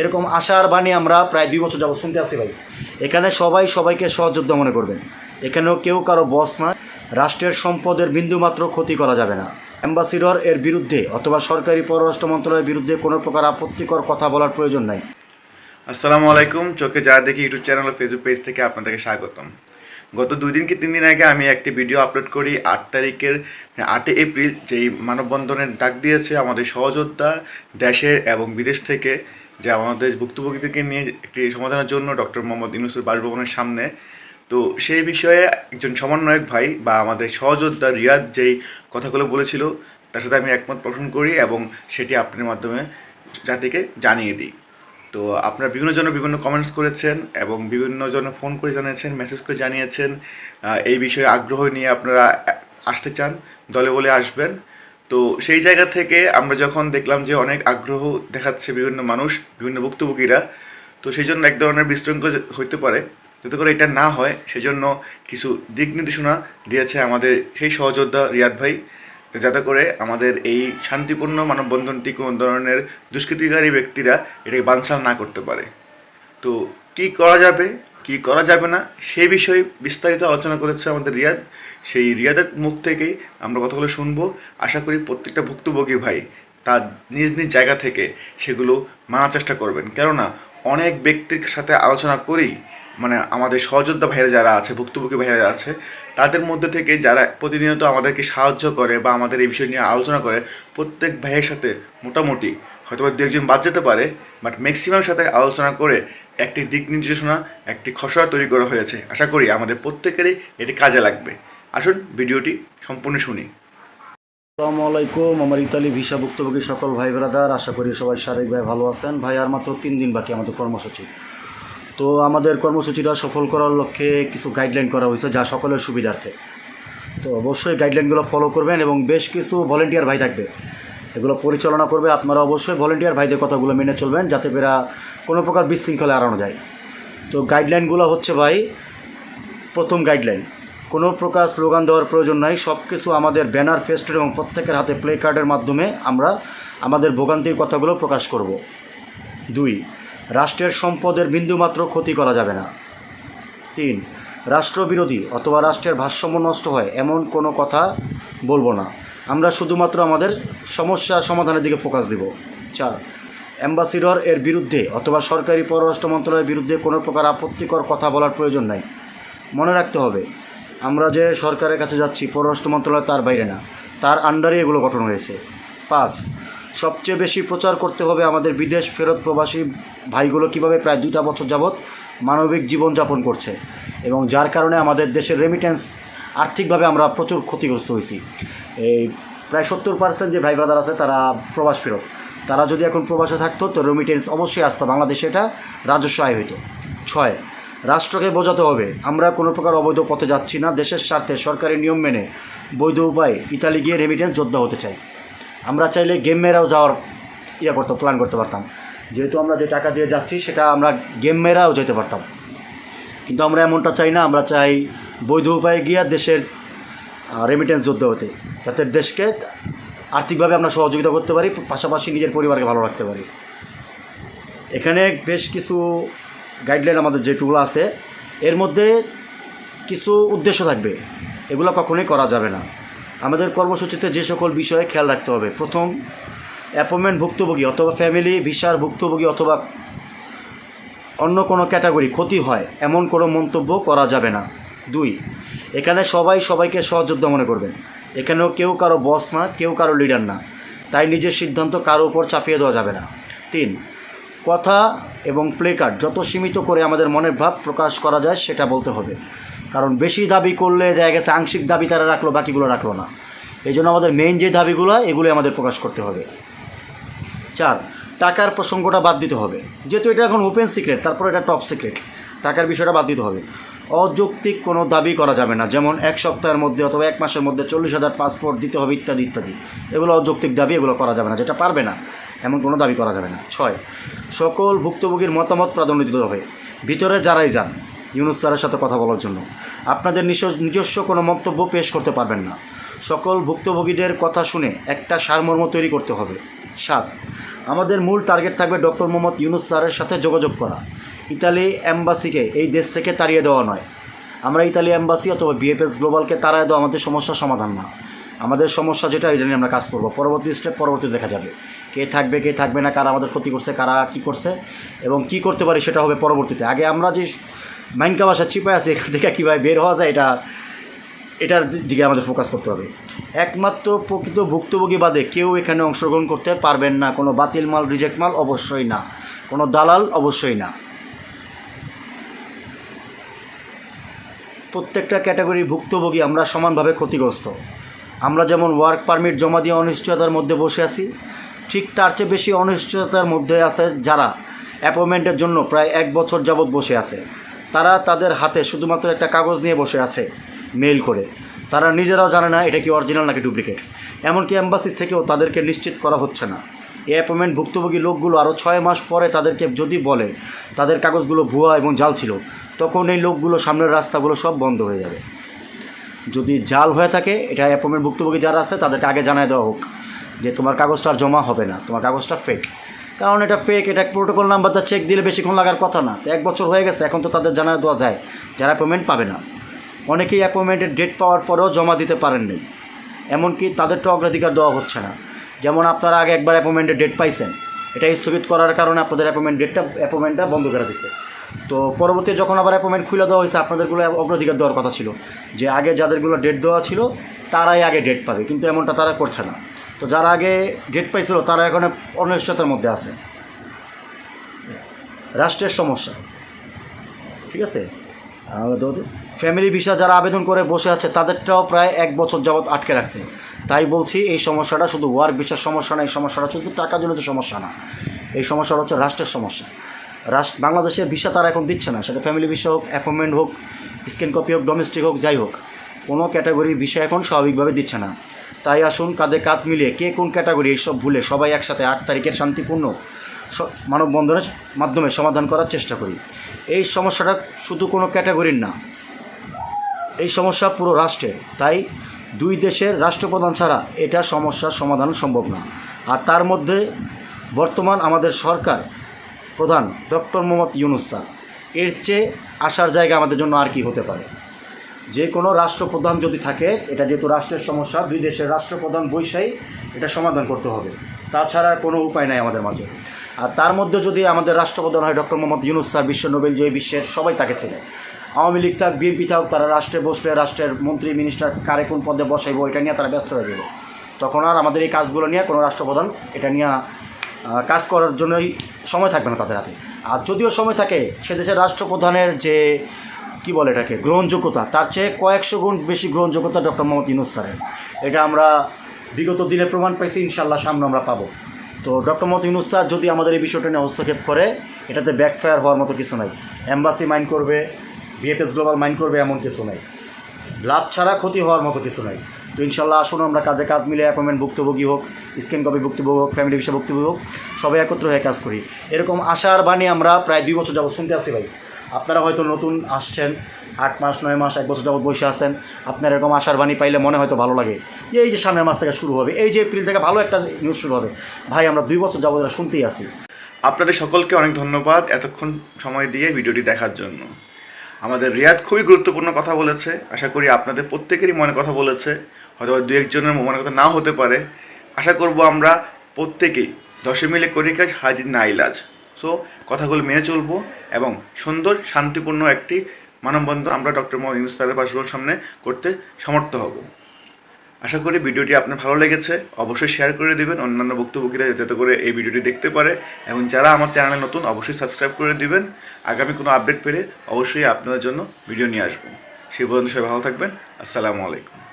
এরকম আশার বাণী আমরা প্রায় দুই বছর যাবত শুনতে আসি ভাই। এখানে সবাই সবাইকে সহযোদ্ধা মনে করবেন। এখানেও কেউ কারও বস না। রাষ্ট্রের সম্পদের বিন্দুমাত্র ক্ষতি করা যাবে না। অ্যাম্বাসিডর এর বিরুদ্ধে অথবা সরকারি পররাষ্ট্র মন্ত্রণালয়ের বিরুদ্ধে কোনো প্রকার আপত্তিকর কথা বলার প্রয়োজন নাই। আসসালামু আলাইকুম। চোখে যা দেখি ইউটিউব চ্যানেল ও ফেসবুক পেজ থেকে আপনাদেরকে স্বাগতম। গত দুই দিন কি তিন দিন আগে আমি একটি ভিডিও আপলোড করি। আট তারিখের মানে আটই এপ্রিল, যেই মানববন্ধনের ডাক দিয়েছে আমাদের সহযোদ্ধা দেশের এবং বিদেশ থেকে। যে আমাদের ভুক্তভোগীদেরকে নিয়ে একটি সমাধানের জন্য ডক্টর মোহাম্মদ ইউনুসের বাসভবনের সামনে। তো সেই বিষয়ে একজন সমন্বয়ক ভাই বা আমাদের সহযোদ্ধা রিয়াদ যেই কথাগুলো বলেছিল, তার সাথে আমি একমত পোষণ করি এবং সেটি আপনার মাধ্যমে জাতিকে জানিয়ে দিই। তো আপনারা বিভিন্ন জন বিভিন্ন কমেন্টস করেছেন এবং বিভিন্ন জন ফোন করে জানিয়েছেন মেসেজ করে জানিয়েছেন। এই বিষয়ে আগ্রহ নিয়ে আপনারা আসতে চান, দলে বলে আসবেন। তো সেই জায়গা থেকে আমরা যখন দেখলাম যে অনেক আগ্রহ দেখাচ্ছে বিভিন্ন মানুষ, বিভিন্ন ভুক্তভোগীরা, তো সেই জন্য এক ধরনের বিশৃঙ্খল হইতে পারে। যাতে করে এটা না হয় সেই জন্য কিছু দিক নির্দেশনা দিয়েছে আমাদের সেই সহযোদ্ধা রিয়াদ ভাই যাতে করে আমাদের এই শান্তিপূর্ণ মানববন্ধনটি কোনো ধরনের দুষ্কৃতিকারী ব্যক্তিরা এটাকে বানচাল না করতে পারে। তো কি করা যাবে? কি করা যাবে না সেই বিষয়ে বিস্তারিত আলোচনা করেছে আমাদের রিয়াদ। সেই রিয়াদের মুখ থেকেই আমরা কথাগুলো শুনব। আশা করি প্রত্যেকটা ভুক্তভোগী ভাই তার নিজ নিজ জায়গা থেকে সেগুলো মানার চেষ্টা করবেন। কেননা, অনেক ব্যক্তির সাথে আলোচনা করেই মানে আমাদের সহযোদ্ধা ভাইরা যারা আছে, ভুক্তভোগী ভাইরা আছে, তাদের মধ্যে থেকে যারা প্রতিনিয়ত আমাদেরকে সাহায্য করে বা আমাদের এই বিষয় নিয়ে আলোচনা করে, প্রত্যেক ভাইয়ের সাথে মোটামুটি হয়তো দু একজন বাদ যেতে পারে বাট ম্যাক্সিমাম সাথে আলোচনা করে একটি দিক নির্দেশনা, একটি খসড়া তৈরি করা হয়েছে। আশা করি আমাদের প্রত্যেকেরই এটি কাজে লাগবে। আসুন, ভিডিওটি সম্পূর্ণ শুনি। আসসালামু আলাইকুম, আমার ইতালি ভিসা ভুক্তভোগী সকল ভাই ব্রাদার, আশা করি সবাই শারীরিক ভাই ভালো আছেন। ভাই, আর মাত্র তিন দিন বাকি আমাদের কর্মসূচি। তো আমাদের কর্মসূচিটা সফল করার লক্ষ্যে কিছু গাইডলাইন করা হয়েছে যা সকলের সুবিধার্থে। তো অবশ্যই গাইডলাইনগুলো ফলো করবেন এবং বেশ কিছু ভলেন্টিয়ার ভাই থাকবে। এগুলো পরিচালনা করবে আপনারা অবশ্যই ভলেন্টিয়ার ভাইদের কথাগুলো মেনে চলবেন, যাতে বেরা কোনো প্রকার বিশৃঙ্খলা এড়ানো যায়। তো গাইডলাইনগুলো হচ্ছে ভাই, প্রথম গাইডলাইন কোনো প্রকার স্লোগান দেওয়ার প্রয়োজন নাই সব কিছু আমাদের ব্যানার ফেস্টের এবং প্রত্যেকের হাতে প্লে কার্ডের মাধ্যমে আমরা আমাদের ভোগান্তির কথাগুলো প্রকাশ করব। দুই, রাষ্ট্রের সম্পদের বিন্দুমাত্র ক্ষতি করা যাবে না। তিন, রাষ্ট্রবিরোধী অথবা রাষ্ট্রের ভারসাম্য নষ্ট হয়, এমন কোনো কথা বলব না। আমরা শুধুমাত্র আমাদের সমস্যা সমাধানের দিকে ফোকাস দিব। চার অ্যাম্বাসিডর এর বিরুদ্ধে অথবা সরকারি পররাষ্ট্র মন্ত্রণালয়ের বিরুদ্ধে কোনো প্রকার আপত্তিকর কথা বলার প্রয়োজন নাই। মনে রাখতে হবে, আমরা যে সরকারের কাছে যাচ্ছি, পররাষ্ট্র মন্ত্রণালয় তার বাইরে না। তার আন্ডারে এগুলো গঠন হয়েছে। পাঁচ, সবচেয়ে বেশি প্রচার করতে হবে আমাদের বিদেশ ফেরত প্রবাসী ভাইগুলো কীভাবে প্রায় দুইটা বছর যাবৎ মানবিক জীবনযাপন করছে এবং যার কারণে আমাদের দেশের রেমিটেন্স আর্থিকভাবে আমরা প্রচুর ক্ষতিগ্রস্ত হয়েছি। এই প্রায় সত্তর পার্সেন্ট যে ভাই ব্রাদার আছে, তারা প্রবাস ফেরত। তারা যদি এখন প্রবাসে থাকতো, তো রেমিটেন্স অবশ্যই আসতো। বাংলাদেশে এটা রাজস্ব আয় হইতো। ছয়, রাষ্ট্রকে বোঝাতে হবে। আমরা কোনো প্রকার অবৈধ পথে যাচ্ছি না। দেশের স্বার্থে সরকারি নিয়ম মেনে বৈধ উপায়ে ইতালি গিয়ে রেমিটেন্স যোদ্ধা হতে চাই। আমরা চাইলে গেম মেরাও যাওয়ার ইয়ে করতো প্ল্যান করতে পারতাম। যেহেতু আমরা যে টাকা দিয়ে যাচ্ছি, সেটা আমরা গেম মেরাও যেতে পারতাম। কিন্তু আমরা এমনটা চাই না। আমরা চাই বৈধ উপায়ে গিয়ে দেশের রেমিটেন্স যোদ্ধা হতে। যাতে দেশকে আর্থিকভাবে আমরা সহযোগিতা করতে পারি, পাশাপাশি নিজের পরিবারকে ভালো রাখতে পারি। এখানে বেশ কিছু গাইডলাইন আমাদের যেটুকুলো আছে, এর মধ্যে কিছু উদ্দেশ্য থাকবে। এগুলো কখনোই করা যাবে না। আমাদের কর্মসূচিতে যে সকল বিষয়ে খেয়াল রাখতে হবে। প্রথম অ্যাপয়েন্টমেন্ট ভুক্তভোগী অথবা ফ্যামিলি ভিসার ভুক্তভোগী অথবা অন্য কোনো ক্যাটাগরি ক্ষতি হয়, এমন কোনো মন্তব্য করা যাবে না। দুই এখানে সবাই সবাইকে সহযোদ্ধা মনে করবেন। এখানেও কেউ কারও বস না, কেউ কারও লিডার না। তাই নিজের সিদ্ধান্ত কারও উপর চাপিয়ে দেওয়া যাবে না। তিন, কথা এবং প্লে কার্ড যত সীমিত করে আমাদের মনের ভাব প্রকাশ করা যায়, সেটা বলতে হবে। কারণ বেশি দাবি করলে দেখা গেছে আংশিক দাবি তারা রাখল, বাকিগুলো রাখল না। এই জন্য আমাদের মেইন যে দাবিগুলো এগুলো আমাদের প্রকাশ করতে হবে। চার, টাকার প্রসঙ্গটা বাদ দিতে হবে। যেহেতু এটা এখন ওপেন সিক্রেট তারপর এটা টপ সিক্রেট টাকার বিষয়টা বাদ দিতে হবে। অযৌক্তিক কোনো দাবি করা যাবে না। যেমন এক সপ্তাহের মধ্যে অথবা এক মাসের মধ্যে চল্লিশ হাজার পাসপোর্ট দিতে হবে ইত্যাদি ইত্যাদি। এগুলো অযৌক্তিক দাবি, এগুলো করা যাবে না, যেটা পারবে না, এমন কোনো দাবি করা যাবে না। ছয়, সকল ভুক্তভোগীর মতামত প্রাধান্য দিতে হবে। ভিতরে যারাই যান, ইউনুস স্যারের সাথে কথা বলার জন্য। আপনাদের নিজ- নিজস্ব কোনো মন্তব্য পেশ করতে পারবেন না। সকল ভুক্তভোগীদের কথা শুনে একটা সারমর্ম তৈরি করতে হবে। সাত, আমাদের মূল টার্গেট থাকবে ডক্টর মোহাম্মদ ইউনুস স্যারের সাথে যোগাযোগ করা। ইতালি অ্যাম্বাসিকে এই দেশ থেকে তাড়িয়ে দেওয়া নয়। আমরা ইতালি অ্যাম্বাসি অথবা বিএফএস গ্লোবালকে তাড়ায় দেওয়া আমাদের সমস্যার সমাধান না। আমাদের সমস্যা যেটা, এটা নিয়ে আমরা কাজ করব। পরবর্তী স্টেপ পরবর্তী দেখা যাবে। কে থাকবে কে থাকবে না, কারা আমাদের ক্ষতি করছে, কারা কি করছে এবং কি করতে পারি সেটা হবে পরবর্তীতে। আগে আমরা যে মাইনকা বাসা চিপায় আছে, এখান থেকে কীভাবে বের হওয়া যায়, এটা, এটার দিকে আমাদের ফোকাস করতে হবে। একমাত্র প্রকৃত ভুক্তভোগী বাদে কেউ এখানে অংশগ্রহণ করতে পারবেন না। কোনো বাতিল মাল রিজেক্ট মাল অবশ্যই না। কোনো দালাল অবশ্যই না। প্রত্যেকটা ক্যাটাগরির ভুক্তভোগী আমরা সমানভাবে ক্ষতিগ্রস্ত। আমরা যেমন ওয়ার্ক পারমিট জমা দিয়ে অনিশ্চয়তার মধ্যে বসে আছি, ঠিক তার চেয়ে বেশি অনিশ্চয়তার মধ্যে আছে যারা অ্যাপয়েন্টমেন্টের জন্য প্রায় এক বছর যাবৎ বসে আছে। তারা তাদের হাতে শুধুমাত্র একটা কাগজ নিয়ে বসে আছে মেইল করে। তারা নিজেরাও জানে না এটা কি অরিজিনাল নাকি ডুপ্লিকেট এমনকি অ্যাম্বাসি থেকেও তাদেরকে নিশ্চিত করা হচ্ছে না। এই অ্যাপয়েন্টমেন্ট ভুক্তভোগী লোকগুলো আরও ছয় মাস পরে তাদেরকে যদি বলে, তাদের কাগজগুলো ভুয়া এবং জাল ছিল তখন এই লোকগুলো সামনের রাস্তাগুলো সব বন্ধ হয়ে যাবে। যদি জাল হয়ে থাকে, এটা অ্যাপয়েন্টমেন্ট ভুক্তভোগী যারা আছে, তাদেরকে আগে জানায় দেওয়া হোক যে তোমার কাগজটা আর জমা হবে না, তোমার কাগজটা ফেক কারণ এটা ফেক এটা প্রোটোকল নাম্বারটা চেক দিলে বেশিক্ষণ লাগার কথা না। তো এক বছর হয়ে গেছে, এখন তো তাদের জানায় দেওয়া যায়, যারা অ্যাপয়েন্টমেন্ট পাবে না। অনেকেই অ্যাপয়েন্টমেন্টের ডেট পাওয়ার পরেও জমা দিতে পারেননি এমনকি তাদেরটা অগ্রাধিকার দেওয়া হচ্ছে না। যেমন আপনারা আগে একবার অ্যাপয়েন্টমেন্টের ডেট পাইছেন, এটা স্থগিত করার কারণে আপনাদের অ্যাপয়েন্টমেন্ট ডেটটা অ্যাপয়েন্টমেন্টটা বন্ধ করে দিছে। তো পরবর্তী যখন আবার অ্যাপয়েন্টমেন্ট খুলে দেওয়া হয়েছে, আপনাদেরগুলো অগ্রাধিকার দেওয়ার কথা ছিল যে আগে যাদেরগুলো ডেট দেওয়া ছিল, তারাই আগে ডেট পাবে, কিন্তু এমনটা তারা করছে না। তো যারা আগে ডেট পাইছিল, তারা এখন অনিশ্চয়তার মধ্যে আছে। রাষ্ট্রের সমস্যা। ঠিক আছে? ফ্যামিলি ভিসা যারা আবেদন করে বসে আছে, তাদেরটাও প্রায় এক বছর যাবৎ আটকে রাখছে। তাই বলছি, এই সমস্যাটা শুধু ওয়ার্ক ভিসার সমস্যা না, এই সমস্যাটা শুধু টাকা জনিত সমস্যা না। এই সমস্যাটা হচ্ছে রাষ্ট্রের সমস্যা। রাষ্ট্র বাংলাদেশের ভিসা তারা এখন দিচ্ছে না। সেটা ফ্যামিলি ভিসা হোক অ্যাপয়েন্টমেন্ট হোক স্ক্যান কপি হোক ডোমেস্টিক হোক, যাই হোক। কোনো ক্যাটাগরির ভিসা এখন স্বাভাবিকভাবে দিচ্ছে না। তাই আসুন কাঁধে কাঁধ মিলিয়ে কে কোন ক্যাটাগরি এইসব ভুলে সবাই একসাথে আট তারিখের শান্তিপূর্ণ মানববন্ধনের মাধ্যমে সমাধান করার চেষ্টা করি। এই সমস্যাটা শুধু কোনো ক্যাটাগরির না, এই সমস্যা পুরো রাষ্ট্রের। তাই দুই দেশের রাষ্ট্রপ্রধান ছাড়া এটা সমস্যার সমাধান সম্ভব না। আর তার মধ্যে বর্তমান আমাদের সরকার প্রধান ডক্টর মোহাম্মদ ইউনুস স্যার। এর চেয়ে আসার জায়গা আমাদের জন্য আর কি হতে পারে? যে কোনো রাষ্ট্রপ্রধান যদি থাকে, এটা যেহেতু রাষ্ট্রের সমস্যা, দুই দেশের রাষ্ট্রপ্রধান বৈশাই এটা সমাধান করতে হবে। তাছাড়া কোনো উপায় নাই আমাদের মাঝে। আর তার মধ্যে যদি আমাদের রাষ্ট্রপ্রধান হয় ডক্টর মোহাম্মদ ইউনুস স্যার, বিশ্ব নোবেল জয়ী বিশ্বের সবাই তাকে চেনে। আওয়ামী লীগ থাক বিএনপি থাক তারা রাষ্ট্রে বসলে রাষ্ট্রের মন্ত্রী, মিনিস্টার কারে কোন পদে বসাইব, এটা নিয়ে তারা ব্যস্ত হয়ে যাবে। তখন আর আমাদের এই কাজগুলো নিয়ে কোনো রাষ্ট্রপ্রধান এটা নিয়ে কাজ করার জন্যই সময় থাকবে না তাদের হাতে। আর যদিও সময় থাকে, সে দেশের রাষ্ট্রপ্রধানের যে, কি বলে এটাকে, গ্রহণযোগ্যতা, তার চেয়ে কয়েকশো গুণ বেশি গ্রহণযোগ্যতা ডক্টর মোহাম্মদ ইউনুস স্যারের। এটা আমরা বিগত দিনে প্রমাণ পাইছি ইনশাল্লাহ সামনে আমরা পাবো। তো ডক্টর মোহাম্মদ ইউনুস স্যার যদি আমাদের এই বিষয়টা নিয়ে হস্তক্ষেপ করে, এটাতে ব্যাকফায়ার হওয়ার মতো কিছু নাই। অ্যাম্বাসি মাইন্ড করবে বিএফএস গ্লোবাল মাইন্ড করবে, এমন কিছু নাই। লাভ ছাড়া ক্ষতি হওয়ার মতো কিছু নাই। তো ইনশাল্লাহ আসুন, আমরা কাজে কাঁধ মিলে অ্যাপয়েন্টমেন্ট ভুক্তভোগী হোক স্ক্যান কপি ভুক্তভোগী হোক ফ্যামিলি বিষয় ভুক্তভোগী হোক, সবাই একত্র হয়ে কাজ করি। এরকম আশার বাণী আমরা প্রায় দুই বছর যাবত শুনতে আসি ভাই। আপনারা হয়তো নতুন আসছেন, আট মাস, নয় মাস, এক বছর যাবত বসে আসছেন আপনার এরকম আশার বাণী পাইলে মনে হয়তো ভালো লাগে। যে এই যে সামনের মাস থেকে শুরু হবে, এই যে এপ্রিল থেকে ভালো একটা নিউজ শুরু হবে। ভাই, আমরা দুই বছর যাবত শুনতেই আসি আপনাদের সকলকে অনেক ধন্যবাদ এতক্ষণ সময় দিয়ে ভিডিওটি দেখার জন্য। আমাদের রিয়াদ খুবই গুরুত্বপূর্ণ কথা বলেছে। আশা করি আপনাদের প্রত্যেকেরই মনে কথা বলেছে। হয়তো দু একজনের মনে কথা নাও হতে পারে। আশা করব আমরা প্রত্যেকেই দশে মিলে করি কাজ, হাজির না ইলাজ। সো কথাগুলো মেনে চলবো এবং সুন্দর, শান্তিপূর্ণ একটি মানববন্ধন আমরা ডক্টর মোহাম্মদ ইউনুস স্যারের সামনে করতে সমর্থ হব। আশা করি ভিডিওটি আপনার ভালো লেগেছে। অবশ্যই শেয়ার করে দিবেন, অন্যান্য ভুক্তভোগীরা যাতে করে এই ভিডিওটি দেখতে পারে। এবং যারা আমার চ্যানেলে নতুন, অবশ্যই সাবস্ক্রাইব করে দিবেন। আগামী কোনো আপডেট পেলে অবশ্যই আপনাদের জন্য ভিডিও নিয়ে আসব। সেই পর্যন্ত সবাই ভালো থাকবেন। আসসালামু আলাইকুম।